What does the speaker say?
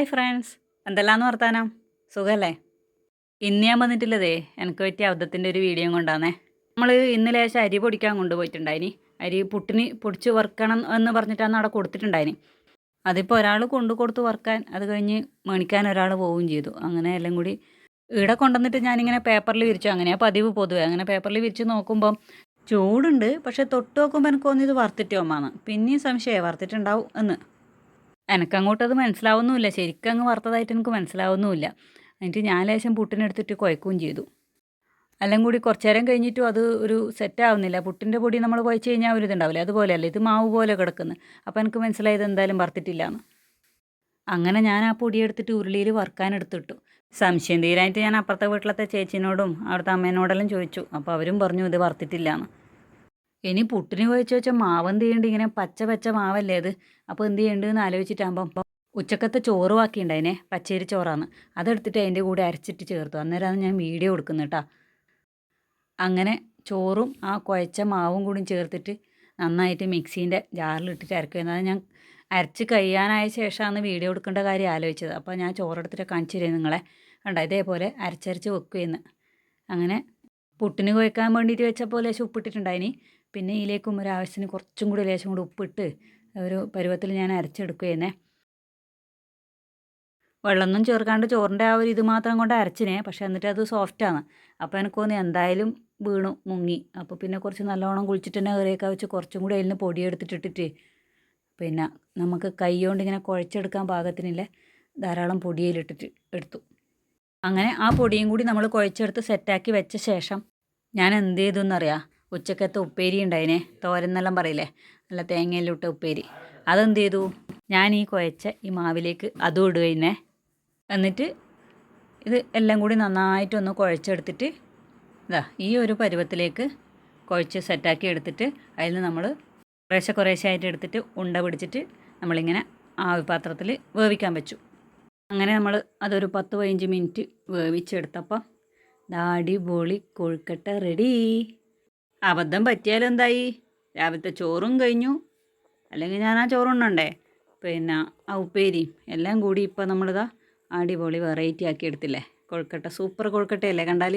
Hi friends. എന്തെല്ലാന്ന് വർത്താനം? സുഖമല്ലേ ഇന്ന് ഞാൻ വന്നിട്ടില്ലതേ എനിക്ക് പറ്റിയ അബദ്ധത്തിന്റെ ഒരു വീഡിയോ കൊണ്ടാന്നേ. നമ്മൾ ഇന്ന് ലേശം അരി പൊടിക്കാൻ കൊണ്ടുപോയിട്ടുണ്ടായിനി. അരി പുട്ടിന് പൊടിച്ച് വറുക്കണം എന്ന് പറഞ്ഞിട്ടാണ് അവിടെ കൊടുത്തിട്ടുണ്ടായിനി. അതിപ്പോൾ ഒരാൾ കൊണ്ടു കൊടുത്ത് വറുക്കാൻ അത് കഴിഞ്ഞ് മേണിക്കാൻ ഒരാൾ പോവുകയും ചെയ്തു. അങ്ങനെ എല്ലാം കൂടി ഇവിടെ കൊണ്ടുവന്നിട്ട് ഞാനിങ്ങനെ പേപ്പറിൽ വിരിച്ചു. അങ്ങനെ പതിവ് പൊതുവേ. അങ്ങനെ പേപ്പറിൽ വിരിച്ച് നോക്കുമ്പം ചൂടുണ്ട്. പക്ഷേ തൊട്ട് നോക്കുമ്പോൾ എനിക്ക് തോന്നിയത് വറുത്തിട്ടോ അമ്മാന്ന് പിന്നെയും സംശയമായി വറുത്തിട്ടുണ്ടാവും എന്ന്. എനക്കങ്ങോട്ട് അത് മനസ്സിലാവുന്നുമില്ല. ശരിക്കും അങ്ങ് വറുത്തതായിട്ട് എനിക്ക് മനസ്സിലാവുന്നുമില്ല. എന്നിട്ട് ഞാൻ ലേശം പുട്ടിനെടുത്തിട്ട് കുഴക്കുകയും ചെയ്തു. എല്ലാം കൂടി കുറച്ച് നേരം കഴിഞ്ഞിട്ടും അത് ഒരു സെറ്റ് ആവുന്നില്ല. പുട്ടിന്റെ പൊടി നമ്മൾ കുഴച്ച് കഴിഞ്ഞാൽ ഒരു ഇതുണ്ടാവില്ല. അതുപോലെയല്ല? ഇത് മാവ് പോലെ കിടക്കുന്നു. അപ്പോൾ എനിക്ക് മനസ്സിലായത് എന്തായാലും വറുത്തിട്ടില്ലാന്ന്. അങ്ങനെ ഞാൻ ആ പൊടി എടുത്തിട്ട് ഉരുളിയിൽ വറുക്കാൻ എടുത്തിട്ടു. സംശയം തീരാനായിട്ട് ഞാൻ അപ്പുറത്തെ വീട്ടിലത്തെ ചേച്ചിനോടും അവിടുത്തെ അമ്മേനോടെല്ലാം ചോദിച്ചു. അപ്പോൾ അവരും പറഞ്ഞു ഇത് വറുത്തിട്ടില്ലാന്ന്. ഇനി പുട്ടിന് കുഴച്ച് വെച്ച മാവ് എന്ത് ചെയ്യേണ്ട? ഇങ്ങനെ പച്ച പച്ച മാവല്ലേ അത്? അപ്പോൾ എന്ത് ചെയ്യേണ്ടതെന്ന് ആലോചിച്ചിട്ടാകുമ്പോൾ ഉച്ചക്കത്തെ ചോറ് ബാക്കിയുണ്ടായിനെ പച്ചരി ചോറാന്ന്. അതെടുത്തിട്ട് അതിന്റെ കൂടെ അരച്ചിട്ട് ചേർത്തു. അന്നേരമാണ് ഞാൻ വീഡിയോ കൊടുക്കുന്നു കേട്ടോ അങ്ങനെ ചോറും ആ കുഴച്ച മാവും കൂടി ചേർത്തിട്ട് നന്നായിട്ട് മിക്സീന്റെ ജാറിലിട്ടിട്ട് അരക്കുക അത് ഞാൻ അരച്ച് കഴിയാനായ ശേഷമാണ് വീഡിയോ എടുക്കേണ്ട കാര്യം ആലോചിച്ചത്. അപ്പോൾ ഞാൻ ചോറെടുത്തിട്ട് കാണിച്ചു നിങ്ങളെ. കണ്ട? ഇതേപോലെ അരച്ചരച്ച് വെക്കുകയെന്ന് അങ്ങനെ പുട്ടിന് കുഴക്കാൻ വേണ്ടിയിട്ട് വെച്ചപ്പോൾ ലേശം ഉപ്പിട്ടിട്ടുണ്ടായിനി. പിന്നെ ഇതിലേക്കും ഒരു ആവശ്യത്തിന് കുറച്ചും കൂടി ലേശം കൂടി ഉപ്പിട്ട് ഒരു പരുവത്തിൽ ഞാൻ അരച്ചെടുക്കുകയെന്നേ വെള്ളമൊന്നും ചേർക്കാണ്ട് ചോറിന്റെ ആ ഒരു ഇത് മാത്രം കൊണ്ട് അരച്ചിനെ പക്ഷേ എന്നിട്ട് അത് സോഫ്റ്റാണ് അപ്പോൾ എനിക്ക് തോന്നി എന്തായാലും വീണു മുങ്ങി. അപ്പോൾ പിന്നെ കുറച്ച് നല്ലോണം കുളിച്ചിട്ട് തന്നെ കറിയൊക്കെ വെച്ച് കുറച്ചും കൂടി അതിൽ പൊടിയെടുത്തിട്ടിട്ട് പിന്നെ നമുക്ക് കൈ കൊണ്ട് ഇങ്ങനെ കുഴച്ചെടുക്കാൻ പാകത്തിനില്ല ധാരാളം പൊടിയിലിട്ടിട്ട് എടുത്തു. അങ്ങനെ ആ പൊടിയും കൂടി നമ്മൾ കുഴച്ചെടുത്ത് സെറ്റാക്കി വെച്ച ശേഷം ഞാൻ എന്ത് ചെയ്തു എന്നറിയാം? ഉച്ചക്കത്തെ ഉപ്പേരി ഉണ്ടായിനെ. തോരനെല്ലാം പറയില്ലേ? നല്ല തേങ്ങയിലിട്ട ഉപ്പേരി. അതെന്ത് ചെയ്തു ഞാൻ ഈ കുഴച്ച ഈ മാവിലേക്ക് അതും ഇടുകയെന്നേ എന്നിട്ട് ഇത് എല്ലാം കൂടി നന്നായിട്ടൊന്ന് കുഴച്ചെടുത്തിട്ട് ഇതാ ഈ ഒരു പരുവത്തിലേക്ക് കുഴച്ച് സെറ്റാക്കി എടുത്തിട്ട് അതിൽ നമ്മൾ കുറേശ്ശെ കുറേശ്ശെ ആയിട്ട് എടുത്തിട്ട് ഉണ്ട പിടിച്ചിട്ട് നമ്മളിങ്ങനെ ആവി പാത്രത്തിൽ വേവിക്കാൻ വെച്ചു. അങ്ങനെ നമ്മൾ അതൊരു പത്ത് പതിനഞ്ച് മിനിറ്റ് വേവിച്ചെടുത്തപ്പോൾ അടിപൊളി കൊഴുക്കട്ട റെഡി. അബദ്ധം പറ്റിയാലെന്തായി രാവിലത്തെ ചോറും കഴിഞ്ഞു. അല്ലെങ്കിൽ ഞാൻ ആ ചോറുണ്ണണ്ടേ പിന്നെ ആ ഉപ്പേരിയും എല്ലാം കൂടി ഇപ്പോൾ നമ്മളിതാ അടിപൊളി വെറൈറ്റി ആക്കി എടുത്തില്ലേ? കൊഴുക്കട്ട സൂപ്പർ കൊഴുക്കട്ടയല്ലേ കണ്ടാൽ